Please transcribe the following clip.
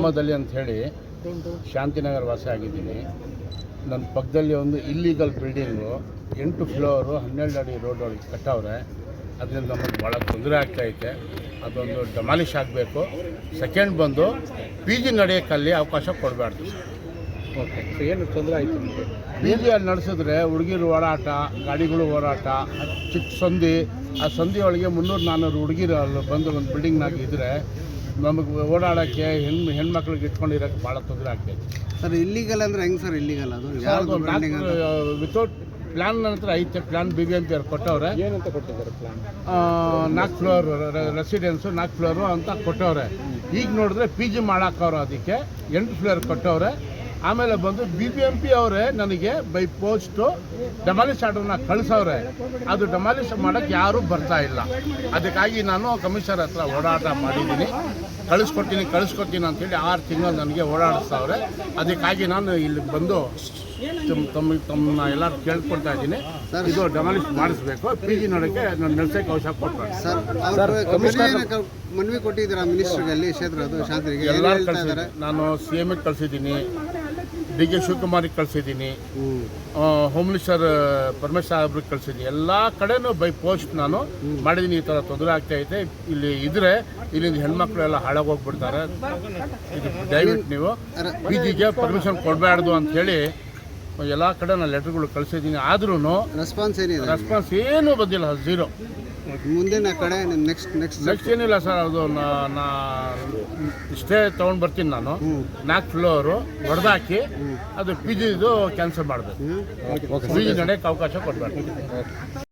ಶಿವಮೊಗ್ಗದಲ್ಲಿ ಹೇಳಿ ಶಾಂತಿನಗರ ವಾಸ ಆಗಿದ್ದೀನಿ. ನನ್ನ ಪಕ್ಕದಲ್ಲಿ ಒಂದು ಇಲ್ಲೀಗಲ್ ಬಿಲ್ಡಿಂಗು ಎಂಟು ಫ್ಲೋರು ಹನ್ನೆರಡು ಅಡಿ ರೋಡ್ ಒಳಗೆ ಕಟ್ಟವ್ರೆ. ಅದರಿಂದ ನಮಗೆ ಭಾಳ ತೊಂದರೆ ಆಗ್ತೈತೆ ಅದೊಂದು ಡಮಾಲಿಷ್ ಆಗಬೇಕು. ಸೆಕೆಂಡ್ ಬಂದು ಪಿ ಜಿ ನಡೆಯೋಕ್ಕಲ್ಲಿ ಅವಕಾಶ ಕೊಡಬಾರ್ದು. ಓಕೆ ಏನು ತೊಂದರೆ ಆಯಿತು ನಿಮಗೆ? ಪಿ ಜಿ ಅಲ್ಲಿ ನಡೆಸಿದ್ರೆ ಹುಡುಗಿರು ಓಡಾಟ ಗಾಡಿಗಳು ಓಡಾಟ ಚಿಕ್ಕ ಸಂಧಿ ಆ ಸಂಧಿ ಒಳಗೆ ಮುನ್ನೂರು ನಾನ್ನೂರು ಹುಡುಗಿರು ಅಲ್ಲಿ ಬಂದು ಒಂದು ಬಿಲ್ಡಿಂಗ್ನಾಗ ಇದ್ದರೆ ನಮಗೆ ಓಡಾಡೋಕ್ಕೆ ಹೆಣ್ಣು ಹೆಣ್ಮಕ್ಳಿಗೆ ಇಟ್ಕೊಂಡಿರೋಕ್ಕೆ ಭಾಳ ತೊಂದರೆ ಆಗ್ತೈತೆ ಸರ್ ಇಲ್ಲಿಗಲ್ ಅಂದ್ರೆ ಹೆಂಗೆ ಸರ್ ಇಲ್ಲಿಗಲ್ ಅದು? ಯಾವ್ದು ವಿತೌಟ್ ಪ್ಲ್ಯಾನ್ ನಂತರ ಐತೆ plan B B M P ಅವ್ರು ಕೊಟ್ಟವ್ರೆ. ಏನಂತ ಕೊಟ್ಟಿದ್ದಾರೆ ಪ್ಲ್ಯಾನ್ ನಾಲ್ಕು ಫ್ಲೋರ್ ರೆಸಿಡೆನ್ಸು ನಾಲ್ಕು ಫ್ಲೋರು ಅಂತ ಕೊಟ್ಟವ್ರೆ. ಈಗ ನೋಡಿದ್ರೆ ಪಿ ಜಿ ಮಾಡಾಕವ್ರು ಅದಕ್ಕೆ ಎಂಟು ಫ್ಲೋರ್ ಕೊಟ್ಟವ್ರೆ. ಆಮೇಲೆ ಬಂದು ಬಿ ಬಿ ಎಂ ಪಿ ಅವರೇ ನನಗೆ ಬೈ ಪೋಸ್ಟು ಡೆಮಾಲಿಷ್ ಆರ್ಡರ್ನ ಕಳಿಸವ್ರೆ. ಅದು ಡೆಮಾಲಿಷ್ ಮಾಡೋಕ್ಕೆ ಯಾರೂ ಬರ್ತಾ ಇಲ್ಲ. ಅದಕ್ಕಾಗಿ ನಾನು ಕಮಿಷನರ್ ಹತ್ರ ಓಡಾಟ ಮಾಡಿದ್ದೀನಿ. ಕಳಿಸ್ಕೊಡ್ತೀನಿ ಕಳಿಸ್ಕೊಡ್ತೀನಿ ಅಂತೇಳಿ ಆರು ತಿಂಗಳು ನನಗೆ ಓಡಾಡಿಸ್ತಾವ್ರೆ ಅದಕ್ಕಾಗಿ ನಾನು ಇಲ್ಲಿ ಬಂದು ತಮ್ಮ ತಮ್ಮ ತಮ್ಮನ್ನ ಎಲ್ಲರೂ ಕೇಳ್ಕೊಳ್ತಾ ಇದ್ದೀನಿ. ಇದು ಡೆಮಾಲಿಷ್ ಮಾಡಿಸ್ಬೇಕು. ಪಿ ಜಿ ನೋಡೋಕ್ಕೆ ನಾನು ನಡೆಸೋಕೆ ಅವಶ್ಯ ಕೊಟ್ಟು ಸರ್ ಅವ್ರು ಮನವಿ ಮನವಿ ಕೊಟ್ಟಿದ್ದೀರಾ ಮಿನಿಸ್ಟ್ರಿಗೆ ಅಲ್ಲಿ ಕ್ಷೇತ್ರ ಅದು ಶಾಂತಿಗೆ ಎಲ್ಲರೂ ನಾನು ಸಿ ಎಂ ಕಳಿಸಿದ್ದೀನಿ. ಡಿ ಕೆ ಶಿವಕುಮಾರಿಗೆ ಕಳಿಸಿದ್ದೀನಿ. ಹ್ಮ್ ಮಿನಿಸ್ಟರ್ ಪರಮೇಶ್ ಸಾಹೇಬ್ರಿಗೆ ಕಳಿಸಿದ್ದೀನಿ. ಎಲ್ಲ ಕಡೆನೂ ಬೈ ಪೋಸ್ಟ್ ನಾನು ಮಾಡಿದ್ದೀನಿ. ಈ ಥರ ತೊಂದರೆ ಆಗ್ತಾ ಐತೆ ಇಲ್ಲಿ ಇದ್ರೆ ಇಲ್ಲಿಂದ ಹೆಣ್ಮಕ್ಳು ಎಲ್ಲ ಹಾಳಾಗೋಗ್ಬಿಡ್ತಾರೆ. ಇದು ದಯವಿಟ್ಟು ನೀವು ಜಿಗೆ ಪರ್ಮಿಷನ್ ಕೊಡಬಾರ್ದು ಅಂಥೇಳಿ ಎಲ್ಲ ಕಡೆ ನಾನು ಲೆಟರ್ಗಳು ಕಳಿಸಿದ್ದೀನಿ. ಆದ್ರೂ ರೆಸ್ಪಾನ್ಸ್ ಏನಿದೆ? ರೆಸ್ಪಾನ್ಸ್ ಏನೂ ಬಂದಿಲ್ಲ. ಝೀರೋ ಮುಂದಿನ ಕಡೆ ನೆಕ್ಸ್ಟ್ ನೆಕ್ಸ್ಟ್ ನೆಕ್ಸ್ಟ್ ಏನಿಲ್ಲ ಸರ್ ಅದು ನಾ- ಇಷ್ಟೇ ತೊಗೊಂಡು ಬರ್ತೀನಿ ನಾನು. ನಾಲ್ಕು ಫ್ಲೋರು ಹೊಡೆದಾಕಿ ಅದು ಪಿ ಜಿದು ಕ್ಯಾನ್ಸಲ್ ಮಾಡಬೇಕು. ಪಿ ಜಿ ನಡೆಯೋಕ್ಕೆ ಅವಕಾಶ ಕೊಡಬಾರ್ದು